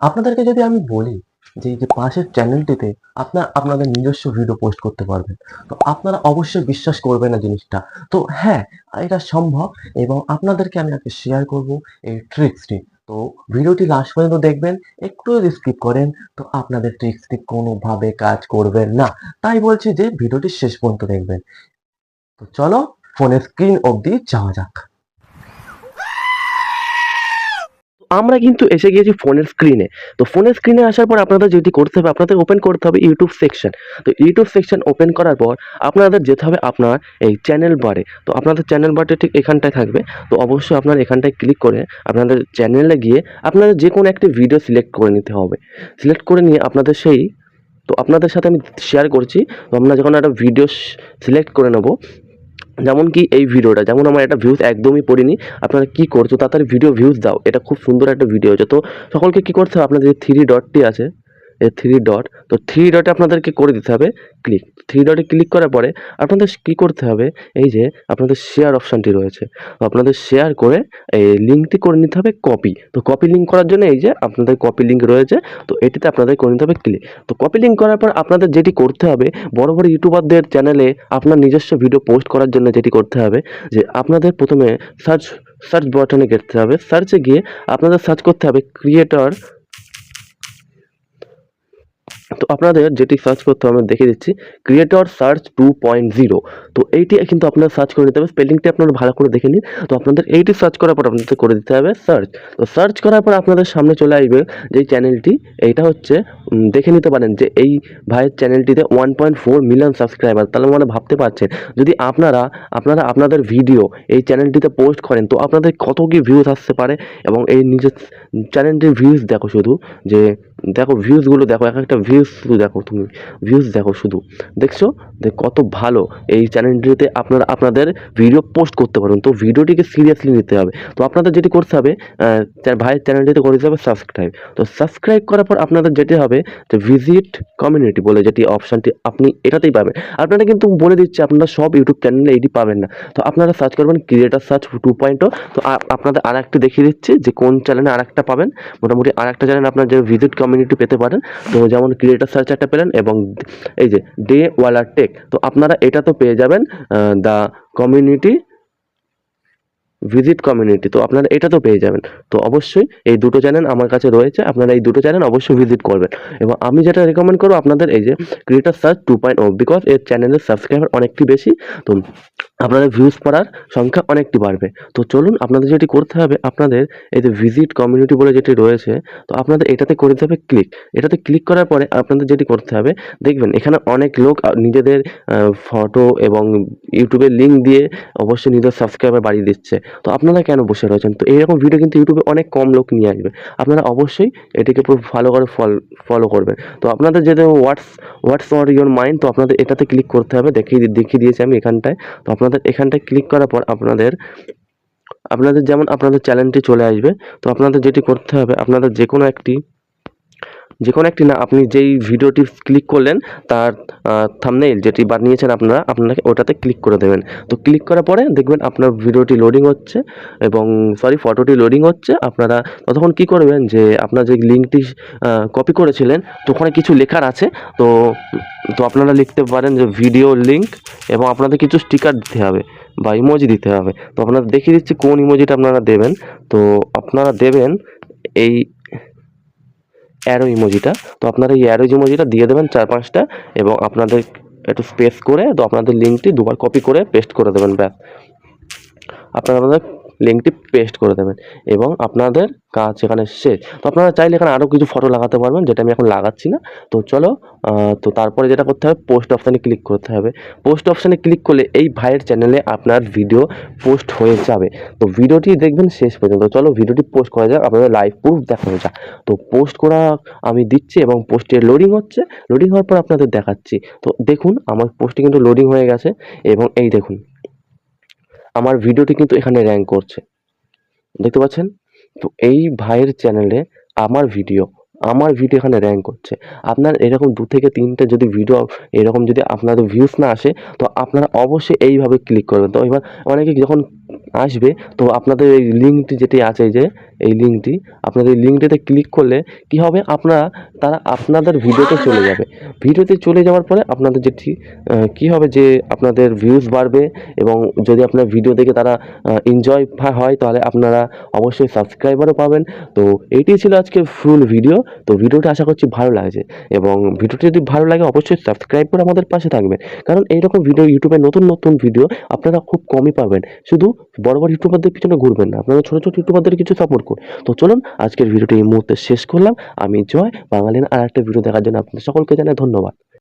আপনাদেরকে যদি আমি বলি যে এই যে পাশের চ্যানেলটিতে আপনার আপনাদের নিজস্ব ভিডিও পোস্ট করতে পারবেন, তো আপনারা অবশ্যই বিশ্বাস করবেন না জিনিসটা। তো হ্যাঁ এটা সম্ভব এবং আপনাদেরকে আমি আজকে শেয়ার করব এই ট্রিক্সটি তো ভিডিওটি লাস্ট পর্যন্ত দেখবেন, একটু যদি স্কিপ করেন, তো আপনাদের ট্রিক্সটি কোনোভাবে কাজ করবেন না। তাই বলছি যে ভিডিওটি শেষ পর্যন্ত দেখবেন। তো চলো ফোনের স্ক্রিন অবধি যাওয়া যাক। আমরা কিন্তু এসে গিয়েছি ফোনের স্ক্রিনে তো ফোনের স্ক্রিনে আসার পর আপনাদের যেটি করতে হবে, আপনাদের ওপেন করতে হবে ইউটিউব সেকশন তো ইউটিউব সেকশন ওপেন করার পর আপনাদের যেতে হবে আপনার এই চ্যানেল বারে তো আপনাদের চ্যানেল বারটা ঠিক এখানটায় থাকবে। তো অবশ্যই আপনার এখানটায় ক্লিক করে আপনাদের চ্যানেলে গিয়ে আপনাদের যে কোনো একটি ভিডিও সিলেক্ট করে নিতে হবে। সিলেক্ট করে নিয়ে আপনাদের সেই, তো আপনাদের সাথে আমি শেয়ার করছি। তো আমরা যখন একটা ভিডিও সিলেক্ট করে নেব যেমন কি এই ভিডিওটা, যেমন আমার একটা ভিউজ একদমই পড়িনি, আপনারা কি করছ তাড়াতাড়ি ভিডিও ভিউজ দাও, এটা খুব সুন্দর একটা ভিডিও হচ্ছে। তো সকলকে কি করতে হবে? আপনাদের থ্রি ডটটি আছে থ্রি ডট তো থ্রি ডটে আপনাদেরকে করে দিতে হবে ক্লিক থ্রি ডটে ক্লিক করার পরে আপনাদের কী করতে হবে? এই যে আপনাদের শেয়ার অপশানটি রয়েছে। আপনাদের শেয়ার করে এই লিঙ্কটি করে নিতে হবে কপি তো কপি লিঙ্ক করার জন্য এই যে আপনাদের কপি লিঙ্ক রয়েছে, তো এটিতে আপনাদের করে নিতে হবে ক্লিক তো কপি লিঙ্ক করার পর আপনাদের যেটি করতে হবে, বড় বড় ইউটিউবারদের চ্যানেলে আপনার নিজস্ব ভিডিও পোস্ট করার জন্য যেটি করতে হবে, যে আপনাদের প্রথমে সার্চ সার্চ বাটনে যেতে হবে। সার্চে গিয়ে আপনাদের সার্চ করতে হবে ক্রিয়েটর তো আপনাদের যেটি সার্চ করতে হবে আমি দেখে দিচ্ছি creator search two point zero তো এইটি কিন্তু আপনার সার্চ করে নিতে হবে স্পেলিংটি আপনারা ভালো করে দেখে নিন। তো আপনাদের এইটি সার্চ করার পর আপনাদের করে দিতে হবে সার্চ তো সার্চ করার পর আপনাদের সামনে চলে আসবে যে চ্যানেলটি এইটা হচ্ছে দেখে নিতে পারেন যে এই ভাইয়ের চ্যানেলটিতে one point four million subscriber তাহলে মানে ভাবতে পারছেন, যদি আপনারা আপনারা আপনাদের ভিডিও এই চ্যানেলটিতে পোস্ট করেন, তো আপনাদের কত কি ভিউজ আসতে পারে? এবং এই নিজের চ্যানেলটির ভিউজ দেখো শুধু, যে দেখো ভিউজগুলো দেখো, এক একটা ভিউজ শুধু দেখো তুমি ভিউজ দেখো শুধু। দেখছ? যে কত ভালো এই চ্যানেলটিতে আপনারা আপনাদের ভিডিও পোস্ট করতে পারবেন। তো ভিডিওটিকে সিরিয়াসলি নিতে হবে। তো আপনাদের যেটি করতে হবে ভাইয়ের চ্যানেলটিতে করে দিতে হবে সাবস্ক্রাইব তো সাবস্ক্রাইব করার পর আপনাদের যেটি হবে যে ভিজিট কমিউনিটি বলে যেটি অপশানটি আপনি এটাতেই পাবেন। আপনারা কিন্তু বলে দিচ্ছে, আপনারা সব ইউটিউব চ্যানেলে এটি পাবেন না। তো আপনারা সার্চ করবেন ক্রিয়েটার সার্চ টু পয়েন্টও তো আপনাদের আর একটা দেখিয়ে দিচ্ছি যে কোন চ্যানেলে আর একটা পাবেন। মোটামুটি আর একটা চ্যানেল আপনার যে ভিজিট কমিউনিটি পেতে পারেন। তো যেমন ক্রিয়েটার সার্চ একটা পেলেন এবং এই যে ডে ওয়ালার টেক তো আপনারা এটা তো পেয়ে যাবেন দ্য কমিউনিটি ভিজিট কমিউনিটি তো আপনারা এটা তো পেয়ে যাবেন। তো অবশ্যই এই দুটো চ্যানেল আমার কাছে রয়েছে, আপনারা এই দুটো চ্যানেল অবশ্যই ভিজিট করবেন। এবং আমি যেটা রেকমেন্ড করব আপনাদের এই যে creator search two point O because এর চ্যানেলের সাবস্ক্রাইবার অনেকটি বেশি, তো আপনাদের ভিউজ পড়ার সংখ্যা অনেকটি বাড়বে। তো চলুন আপনাদের যেটি করতে হবে, আপনাদের এই যে ভিজিট কমিউনিটি বলে যেটি রয়েছে, তো আপনাদের এটাতে করে দিতে হবে ক্লিক এটাতে ক্লিক করার পরে আপনাদের যেটি করতে হবে, দেখবেন এখানে অনেক লোক নিজেদের ফটো এবং ইউটিউবের লিঙ্ক দিয়ে অবশ্যই নিজের সাবস্ক্রাইবার বাড়িয়ে দিচ্ছে। তো আপনারা কেন বসে রয়েছেন? তো এইরকম ভিডিও কিন্তু ইউটিউবে অনেক কম লোক নিয়ে আসবে। আপনারা অবশ্যই এটিকে পুরো ভালো করে ফলো করবেন। তো আপনাদের যেতে what's what's or your mind তো আপনাদের এটাতে ক্লিক করতে হবে। দেখিয়ে দেখিয়ে দিয়েছি আমি এখানটায়। তো আপনাদের এখানটায় ক্লিক করার পর আপনাদের আপনাদের যেমন আপনাদের চ্যানেলটি চলে আসবে, তো আপনাদের যেটি করতে হবে, আপনাদের যে কোনো একটি যে কোনো একটি না, আপনি যেই ভিডিওটি ক্লিক করলেন, তার থামনেইল যেটি বানিয়েছেন আপনারা, আপনাকে ওটাতে ক্লিক করে দেবেন। তো ক্লিক করার পরে দেখবেন আপনার ভিডিওটি লোডিং হচ্ছে এবং সরি ফটোটি লোডিং হচ্ছে। আপনারা ততক্ষণ কি করবেন যে, আপনার যে লিঙ্কটি কপি করেছিলেন, তো ওখানে কিছু লেখার আছে। তো তো আপনারা লিখতে পারেন যে ভিডিও লিঙ্ক এবং আপনাদের কিছু স্টিকার দিতে হবে বা ইমোজি দিতে হবে। তো আপনারা দেখিয়ে দিচ্ছি কোন ইমোজিটা আপনারা দেবেন। তো আপনারা দেবেন এই অ্যারো ইমোজিটা তো আপনারা এই অ্যারো ইমোজিটা দিয়ে দেবেন চার পাঁচটা এবং আপনাদের একটু স্পেস করে, তো আপনাদের লিঙ্কটি দুবার কপি করে পেস্ট করে দেবেন, ব্যাস। আপনারা আপনাদের লিঙ্কটি পেস্ট করে দেবেন এবং আপনাদের কাজ এখানে শেষ। তো আপনারা চাইলে এখানে আরও কিছু ফটো লাগাতে পারবেন, যেটা আমি এখন লাগাচ্ছি না। তো চলো তো তারপরে যেটা করতে হবে পোস্ট অপশানে ক্লিক করতে হবে। পোস্ট অপশানে ক্লিক করলে এই ভাইয়ের চ্যানেলে আপনার ভিডিও পোস্ট হয়ে যাবে। তো ভিডিওটি দেখবেন শেষ পর্যন্ত। চলো ভিডিওটি পোস্ট করা যাক, আপনাদের লাইভ প্রুফ দেখানো যাক। তো পোস্ট করা আমি দিচ্ছি এবং পোস্টের লোডিং হচ্ছে। লোডিং হওয়ার পর আপনাদের দেখাচ্ছি। তো দেখুন, আমার পোস্টটি কিন্তু লোডিং হয়ে গেছে এবং এই দেখুন আমার ভিডিওটি কিন্তু এখানে র্যাঙ্ক করছে। দেখতে পাচ্ছেন? তো এই ভাইয়ের চ্যানেলে আমার ভিডিও আমার ভিডিও এখানে র্যাঙ্ক করছে। আপনার এরকম দু থেকে তিনটে যদি ভিডিও এরকম যদি আপনাদের ভিউজ না আসে, তো আপনারা অবশ্যই এইভাবে ক্লিক করবেন। তো এবার অনেকে যখন আসবে, তো আপনাদের এই লিঙ্কটি যেটি আছে যে, এই লিঙ্কটি আপনাদের এই লিঙ্কটিতে ক্লিক করলে কি হবে? আপনারা, তারা আপনাদের ভিডিওতে চলে যাবে। ভিডিওতে চলে যাওয়ার পরে আপনাদের যেটি কি হবে যে, আপনাদের ভিউজ বাড়বে এবং যদি আপনার ভিডিও দেখে তারা এনজয় হয়, তাহলে আপনারা অবশ্যই সাবস্ক্রাইবারও পাবেন। তো এইটাই ছিল আজকে ফুল ভিডিও তো ভিডিওটা আশা করছি ভালো লাগছে এবং ভিডিওটি যদি ভালো লাগে, অবশ্যই সাবস্ক্রাইব করে আমাদের পাশে থাকবেন। কারণ এইরকম ভিডিও ইউটিউবে নতুন নতুন ভিডিও আপনারা খুব কমই পাবেন। শুধু বড় বড় ইউটিউবারদের পিছনে ঘুরবেন না। আপনারা ছোটো ছোটো ইউটিউবারদের কিছু সাপোর্ট করুন। তো চলুন, আজকের ভিডিওটি এই মুহূর্তে শেষ করলাম। আমি জয়, বাঙালির আর একটা ভিডিও দেখার জন্য আপনাদের সকলকে জানাই ধন্যবাদ।